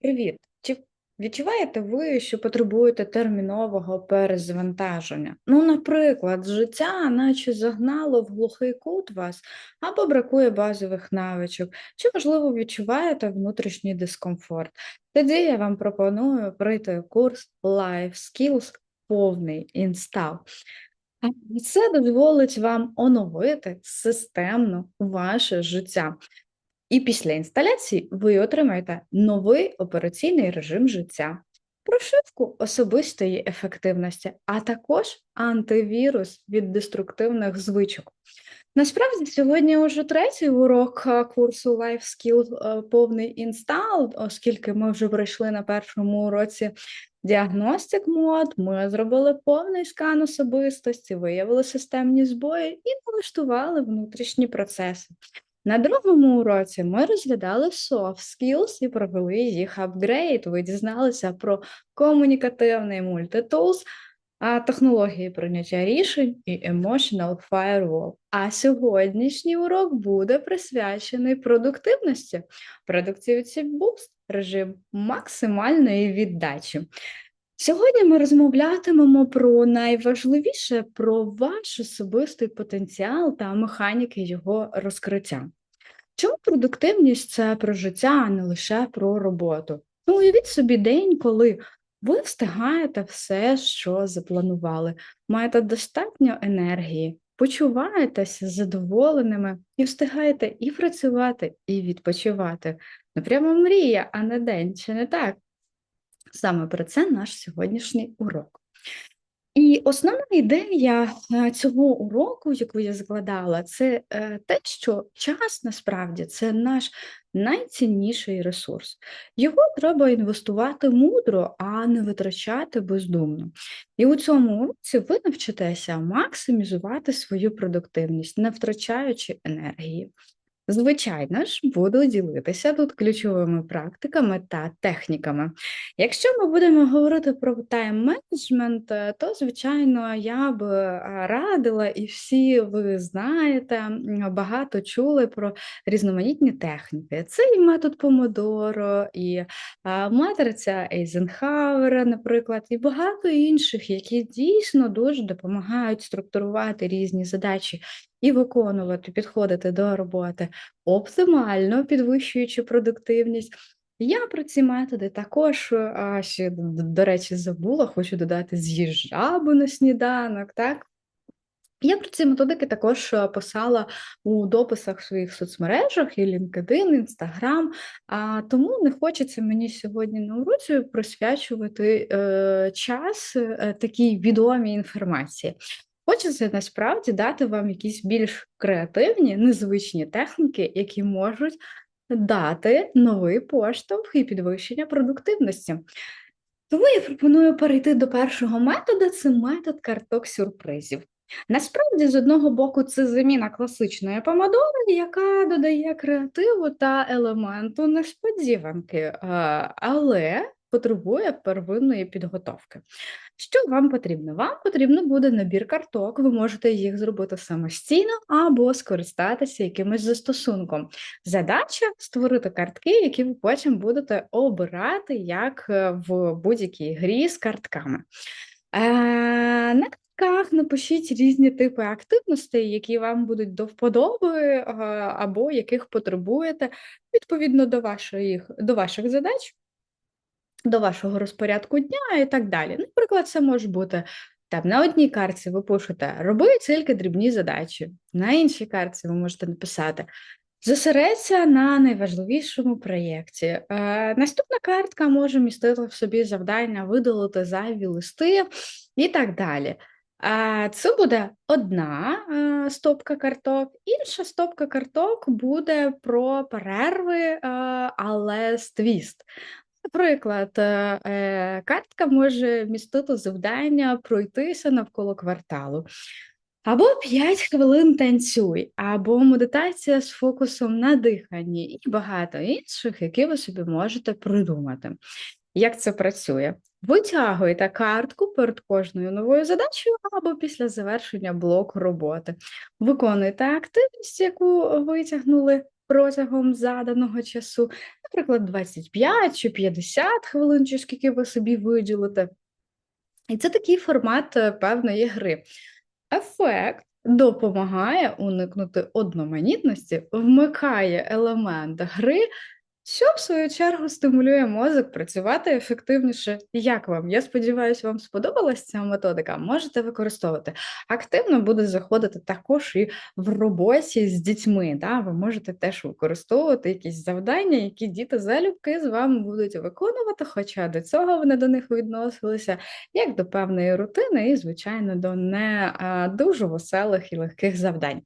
Привіт! Чи відчуваєте ви, що потребуєте термінового перезвантаження? Ну, наприклад, життя наче загнало в глухий кут вас, або бракує базових навичок, чи, можливо, відчуваєте внутрішній дискомфорт. Тоді я вам пропоную пройти курс Life Skills повний інстал. Це дозволить вам оновити системно ваше життя. І після інсталяції ви отримаєте новий операційний режим життя, прошивку особистої ефективності, а також антивірус від деструктивних звичок. Насправді, сьогодні вже третій урок е, курсу Life Skill е, повний інстал, оскільки ми вже пройшли на першому уроці діагностик мод, ми зробили повний скан особистості, виявили системні збої і налаштували внутрішні процеси. На другому уроці ми розглядали soft skills і провели їх апгрейд. Ви дізналися про комунікативний мультитулс, технології прийняття рішень і emotional firewall. А сьогоднішній урок буде присвячений продуктивності, Productivity Boost, режим максимальної віддачі. Сьогодні ми розмовлятимемо про найважливіше про ваш особистий потенціал та механіки його розкриття. Чому продуктивність це про життя, а не лише про роботу? Ну, уявіть собі день, коли ви встигаєте все, що запланували, маєте достатньо енергії, почуваєтеся задоволеними і встигаєте і працювати, і відпочивати. Ну, прямо мрія, а не день, чи не так? Саме про це наш сьогоднішній урок. І основна ідея е, цього уроку, яку я закладала, це е, те, що час насправді це наш найцінніший ресурс. Його треба інвестувати мудро, а не витрачати бездумно. І у цьому уроці ви навчитеся максимізувати свою продуктивність, не втрачаючи енергії. Звичайно ж, буду ділитися тут ключовими практиками та техніками. Якщо ми будемо говорити про тайм-менеджмент, е, то, звичайно, я б е, радила, і всі ви знаєте, багато чули про різноманітні техніки. Це і метод Помодоро, і матриця Ейзенхауера, наприклад, і багато інших, які дійсно дуже допомагають структурувати різні задачі і виконувати, підходити до роботи оптимально, підвищуючи продуктивність. Я про ці методи також а, ще, до речі, забула, хочу додати з'їж жабу на сніданок. так? Я про ці методики також писала у дописах в своїх соцмережах і LinkedIn, Instagram, а тому не хочеться мені сьогодні на уроці присвячувати е, час е, такій відомій інформації. Хочеться насправді дати вам якісь більш креативні, незвичні техніки, які можуть дати новий поштовх і підвищення продуктивності. Тому я пропоную перейти до першого методу це метод карток сюрпризів. Насправді, з одного боку, це заміна класичної помадори, яка додає креативу та елементу несподіванки, але потребує первинної підготовки. Що вам потрібно? Вам потрібно буде набір карток, ви можете їх зробити самостійно або скористатися якимось застосунком. Задача створити картки, які ви потім будете обирати як е, в будь-якій грі з картками. Е, напишіть різні типи активностей, які вам будуть до вподоби, е, або яких потребуєте відповідно до ваших, до ваших задач до вашого розпорядку дня і так далі. Наприклад, це може бути там на одній картці ви пишете роби тільки дрібні задачі, на іншій картці ви можете написати. Зосередься на найважливішому проєкті. Е, Наступна картка може містити в собі завдання видалити зайві листи і так далі. Е, Це буде одна е, стопка карток, інша стопка карток буде про перерви, е, але з твіст. Наприклад, е, картка може містити завдання пройтися навколо кварталу. Або 5 хвилин танцюй, або медитація з фокусом на диханні, і багато інших, які ви собі можете придумати. Як це працює? Витягуйте картку перед кожною новою задачею або після завершення блоку роботи. Виконуйте активність, яку витягнули протягом заданого часу. Наприклад, 25 чи 50 хвилин, чи скільки ви собі виділите. І це такий формат е, певної гри. Ефект допомагає уникнути одноманітності, вмикає елемент гри що, в свою чергу, стимулює мозок працювати ефективніше. Як вам? Я сподіваюся, вам сподобалася ця методика. Можете використовувати. Активно буде заходити також і в роботі з дітьми. Да? Ви можете теж використовувати якісь завдання, які діти залюбки з вами будуть виконувати, хоча до цього вони до них відносилися як до певної рутини, і, звичайно, до не дуже веселих і легких завдань.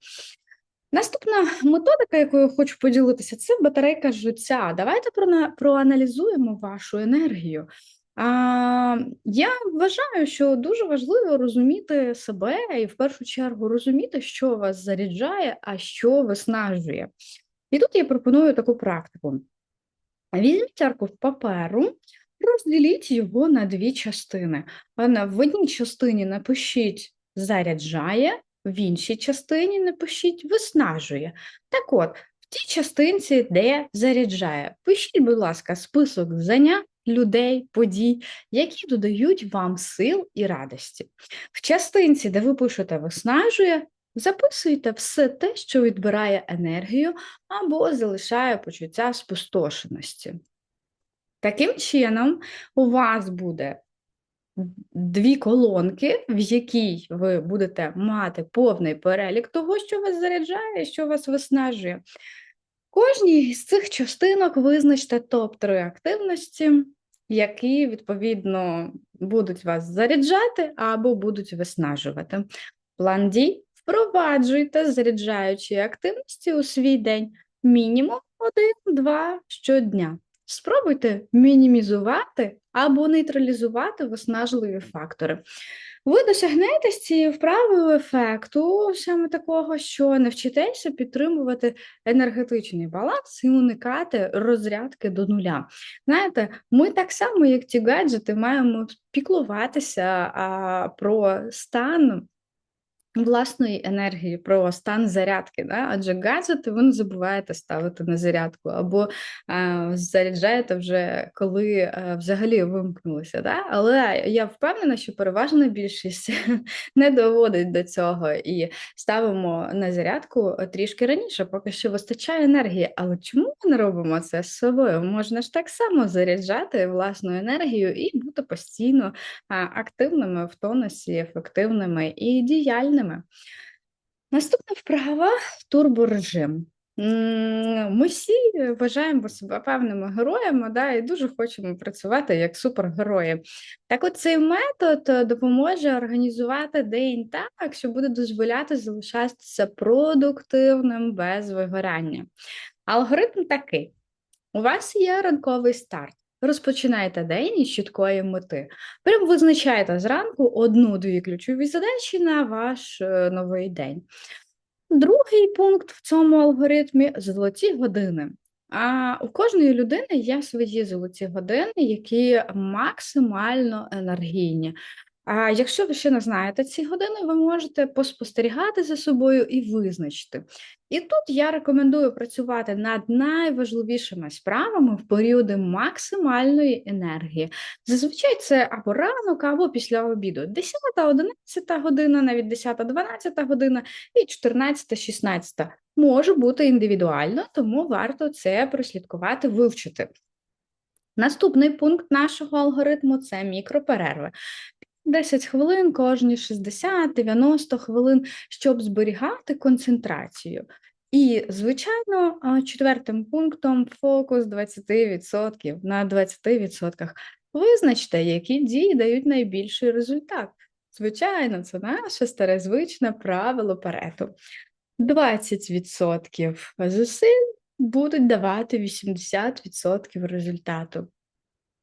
Наступна методика, якою хочу поділитися, це батарейка життя. Давайте проаналізуємо вашу енергію. А, Я вважаю, що дуже важливо розуміти себе і в першу чергу розуміти, що вас заряджає, а що виснажує. І тут я пропоную таку практику: візьміть аркуш паперу, розділіть його на дві частини. В одній частині напишіть заряджає, в іншій частині напишіть виснажує. Так от, в тій частинці, де заряджає, пишіть, будь ласка, список занять, людей, подій, які додають вам сил і радості. В частинці, де ви пишете виснажує, записуйте все те, що відбирає енергію або залишає почуття спустошеності. Таким чином, у вас буде дві колонки, в якій ви будете мати повний перелік того, що вас заряджає, що вас виснажує. Кожній з цих частинок визначте топ-3 активності, які, відповідно, будуть вас заряджати або будуть виснажувати. План дій впроваджуйте заряджаючі активності у свій день мінімум 1-2 щодня. Спробуйте мінімізувати або нейтралізувати виснажливі фактори. Ви досягнете з цією вправою ефекту, саме такого, що навчитеся підтримувати енергетичний баланс і уникати розрядки до нуля. Знаєте, ми так само, як ті гаджети, маємо піклуватися а, про стан власної енергії, про стан зарядки. Да? Адже гаджети ви не забуваєте ставити на зарядку, або е, заряджаєте вже коли е, взагалі вимкнулися. Да? Але я впевнена, що переважна більшість не доводить до цього і ставимо на зарядку трішки раніше, поки що вистачає енергії. Але чому ми не робимо це з собою? Можна ж так само заряджати власну енергію і бути постійно активними в тонусі, ефективними і діяльними ними. Наступна вправа турборежим. Ми всі вважаємо себе певними героями да, і дуже хочемо працювати як супергерої. Так от цей метод допоможе організувати день так, що буде дозволяти залишатися продуктивним без вигорання. Алгоритм такий: у вас є ранковий старт. Розпочинайте день із чіткої мети. Прям визначайте зранку одну-дві ключові задачі на ваш е, новий день. Другий пункт в цьому алгоритмі золоті години. А у кожної людини є свої золоті години, які максимально енергійні. А якщо ви ще не знаєте ці години, ви можете поспостерігати за собою і визначити. І тут я рекомендую працювати над найважливішими справами в періоди максимальної енергії. Зазвичай це або ранок, або після обіду. 10, 11 година, навіть 10, 12 година і 14, 16. Може бути індивідуально, тому варто це прослідкувати, вивчити. Наступний пункт нашого алгоритму це мікроперерви. 10 хвилин, кожні 60-90 хвилин, щоб зберігати концентрацію. І, звичайно, четвертим пунктом фокус 20% на 20%. Визначте, які дії дають найбільший результат. Звичайно, це наше старе звичне правило перету. 20% зусиль будуть давати 80% результату.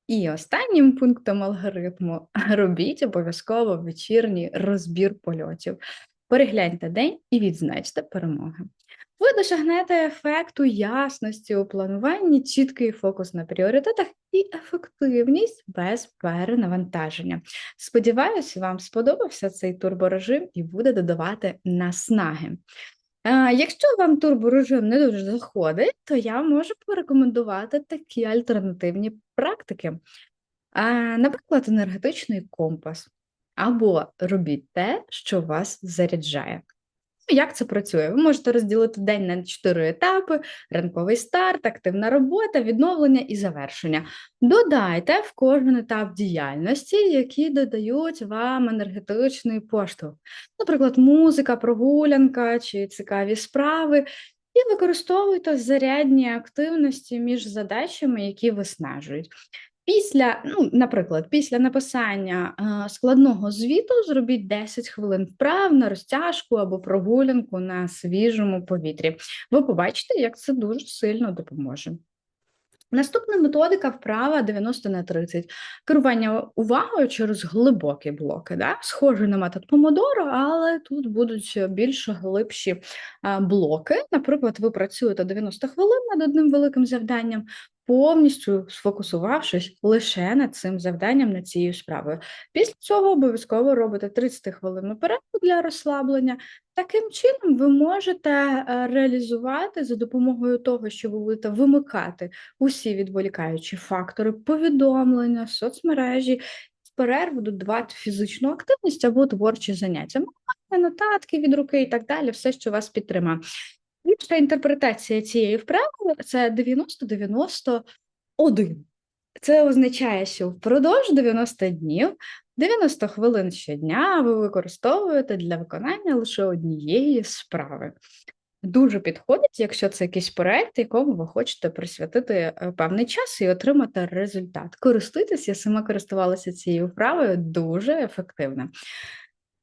І останнім пунктом алгоритму робіть обов'язково вечірній розбір польотів. Перегляньте день і відзначте перемоги. Ви досягнете ефекту ясності у плануванні, чіткий фокус на пріоритетах і ефективність без перенавантаження. Сподіваюся, вам сподобався цей турборежим і буде додавати наснаги. Якщо вам турборежим не дуже заходить, то я можу порекомендувати такі альтернативні практики. Наприклад, енергетичний компас. Або робіть те, що вас заряджає. Як це працює? Ви можете розділити день на чотири етапи: ранковий старт, активна робота, відновлення і завершення. Додайте в кожен етап діяльності, які додають вам енергетичний поштовх, наприклад, музика, прогулянка чи цікаві справи. І використовуйте зарядні активності між задачами, які виснажують. Після, ну, наприклад, після написання е, складного звіту зробіть 10 хвилин вправ на розтяжку або прогулянку на свіжому повітрі. Ви побачите, як це дуже сильно допоможе. Наступна методика вправа 90 на 30. Керування увагою через глибокі блоки. Да? Схоже на метод помодоро, але тут будуть більш глибші блоки. Наприклад, ви працюєте 90 хвилин над одним великим завданням, повністю сфокусувавшись лише над цим завданням, над цією справою. Після цього обов'язково робите 30 хвилин перерву для розслаблення. Таким чином, ви можете е, реалізувати за допомогою того, що ви будете вимикати усі відволікаючі фактори, повідомлення, соцмережі. Перерву додавати фізичну активність або творчі заняття, нотатки від руки і так далі, все, що вас підтримає. Інша інтерпретація цієї вправи це 90-91. Це означає, що впродовж 90 днів, 90 хвилин щодня ви використовуєте для виконання лише однієї справи. Дуже підходить, якщо це якийсь проект, якому ви хочете присвятити е, певний час і отримати результат. Користуйтесь, я сама користувалася цією вправою дуже ефективно.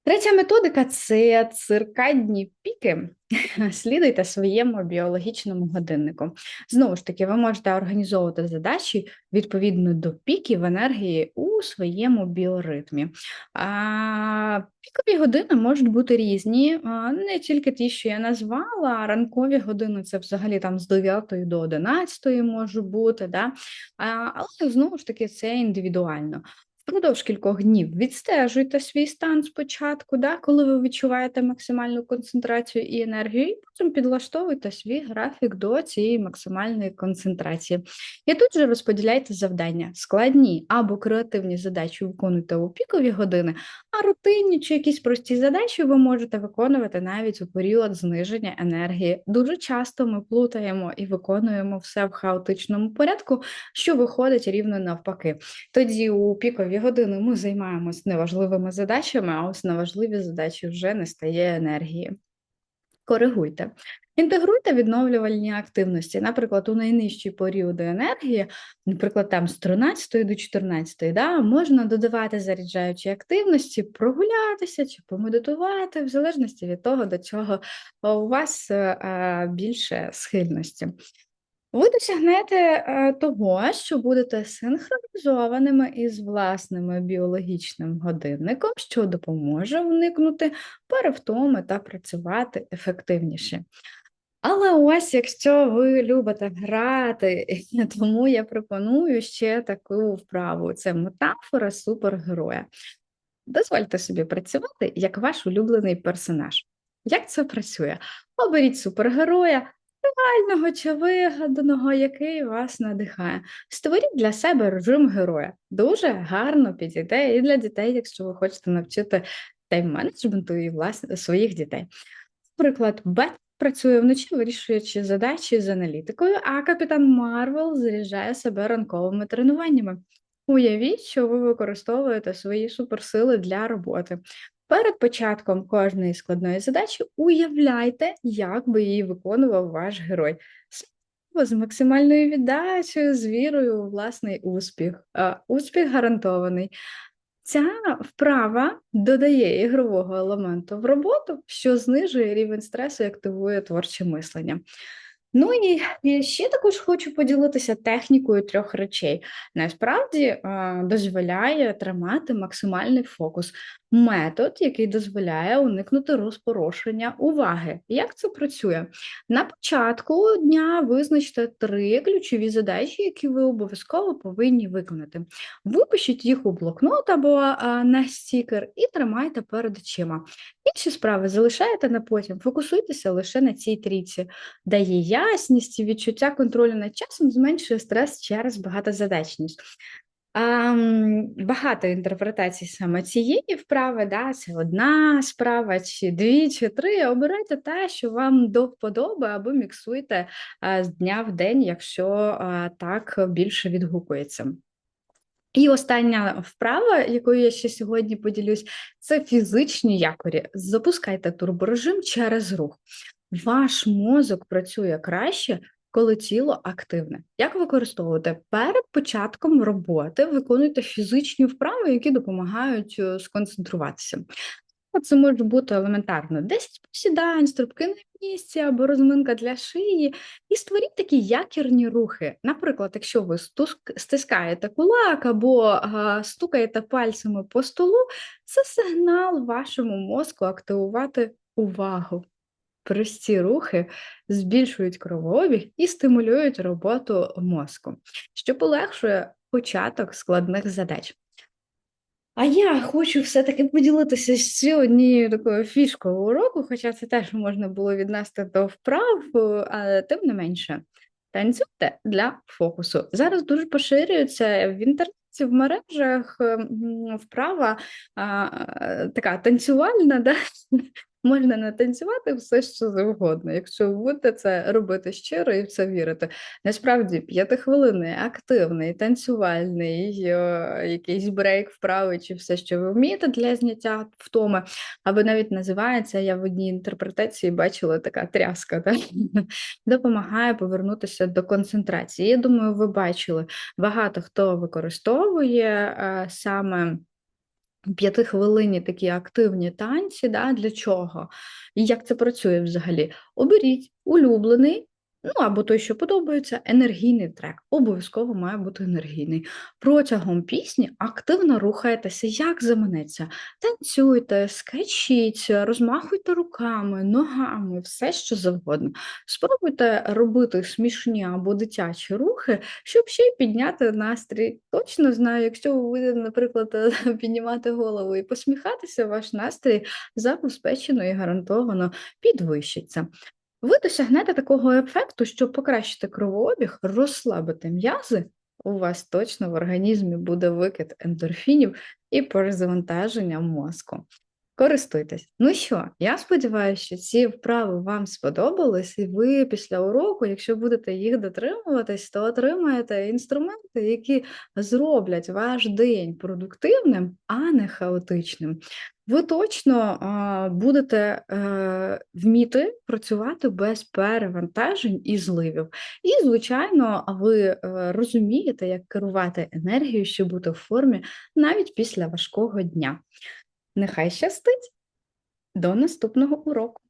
Третя методика це циркадні піки. Слідуйте своєму біологічному годиннику. Знову ж таки, ви можете організовувати задачі відповідно до піків енергії у своєму біоритмі. А, Пікові години можуть бути різні, не тільки ті, що я назвала, ранкові години це взагалі там з 9 до 11 може бути. Да? А, Але знову ж таки це індивідуально. Впродовж кількох днів відстежуйте свій стан спочатку, да, коли ви відчуваєте максимальну концентрацію і енергію, і потім підлаштовуйте свій графік до цієї максимальної концентрації. І тут же розподіляйте завдання. Складні або креативні задачі виконуйте у пікові години, а рутинні чи якісь прості задачі ви можете виконувати навіть у період зниження енергії. Дуже часто ми плутаємо і виконуємо все в хаотичному порядку, що виходить рівно навпаки. Тоді у пікові години ми займаємось неважливими задачами, а ось на важливі задачі вже не стає енергії. Коригуйте. Інтегруйте відновлювальні активності, наприклад, у найнижчі періоди енергії, наприклад, там з 13 до 14, да, можна додавати заряджаючі активності, прогулятися чи помедитувати, в залежності від того, до чого у вас е, більше схильності. Ви досягнете е, того, що будете синхронізованими із власним біологічним годинником, що допоможе уникнути перевтоми та працювати ефективніше. Але ось, якщо ви любите грати, тому я пропоную ще таку вправу: це метафора супергероя. Дозвольте собі працювати як ваш улюблений персонаж. Як це працює? Оберіть супергероя реального чи вигаданого, який вас надихає. Створіть для себе режим героя. Дуже гарно підійде і для дітей, якщо ви хочете навчити тайм-менеджменту і власне своїх дітей. Наприклад, Бет працює вночі, вирішуючи задачі з аналітикою, а капітан Марвел заряджає себе ранковими тренуваннями. Уявіть, що ви використовуєте свої суперсили для роботи. Перед початком кожної складної задачі уявляйте, як би її виконував ваш герой. З максимальною віддачею, з вірою у власний успіх. Успіх гарантований. Ця вправа додає ігрового елементу в роботу, що знижує рівень стресу і активує творче мислення. Ну і ще також хочу поділитися технікою трьох речей. Насправді дозволяє тримати максимальний фокус. Метод, який дозволяє уникнути розпорошення уваги. Як це працює? На початку дня визначте три ключові задачі, які ви обов'язково повинні виконати. Випишіть їх у блокнот або на стікер і тримайте перед очима. Інші справи залишаєте на потім, фокусуйтеся лише на цій трійці, дає ясність відчуття контролю над часом, зменшує стрес через багатозадачність. А, багато інтерпретацій саме цієї вправи, да, це одна справа, чи дві, чи три. Обирайте те, що вам до вподоби, або міксуйте а, з дня в день, якщо а, так більше відгукується. І остання вправа, якою я ще сьогодні поділюсь, це фізичні якорі. Запускайте турборежим через рух. Ваш мозок працює краще, коли тіло активне. Як використовувати? Перед початком роботи виконуйте фізичні вправи, які допомагають е, сконцентруватися. Це може бути елементарно 10 посідань, стрибки на місці або розминка для шиї, і створіть такі якірні рухи. Наприклад, якщо ви стискаєте кулак або стукаєте пальцями по столу, це сигнал вашому мозку активувати увагу. Прості рухи збільшують кровообіг і стимулюють роботу мозку, що полегшує початок складних задач. А я хочу все-таки поділитися ще однією такою фішкою уроку, хоча це теж можна було віднести до вправ, але тим не менше. Танцюйте для фокусу. Зараз дуже поширюється в інтернеті, в мережах вправа а, така танцювальна, да? Можна натанцювати все, що завгодно, якщо ви будете це робити щиро і в це вірити. Насправді, п'ятихвилинний, активний, танцювальний, е, якийсь брейк вправи, чи все, що ви вмієте для зняття втоми, або навіть називається, я в одній інтерпретації бачила така тряска, так? допомагає повернутися до концентрації. Я думаю, ви бачили, багато хто використовує е, саме. П'ятихвилинні такі активні танці, да, для чого? І як це працює взагалі? Оберіть улюблений Ну або той, що подобається, енергійний трек. Обов'язково має бути енергійний. Протягом пісні активно рухаєтеся, як заманеться. Танцюйте, скачіть, розмахуйте руками, ногами, все що завгодно. Спробуйте робити смішні або дитячі рухи, щоб ще й підняти настрій. Точно знаю, якщо ви будете, наприклад, піднімати голову і посміхатися, ваш настрій забезпечено і гарантовано підвищиться. Ви досягнете такого ефекту, щоб покращити кровообіг, розслабити м'язи, у вас точно в організмі буде викид ендорфінів і перезавантаження мозку. Користуйтесь. Ну що, я сподіваюся, що ці вправи вам сподобались, і ви після уроку, якщо будете їх дотримуватись, то отримаєте інструменти, які зроблять ваш день продуктивним, а не хаотичним. Ви точно будете е, вміти працювати без перевантажень і зливів. І, звичайно, ви е, розумієте, як керувати енергією, щоб бути в формі навіть після важкого дня. Нехай щастить! До наступного уроку!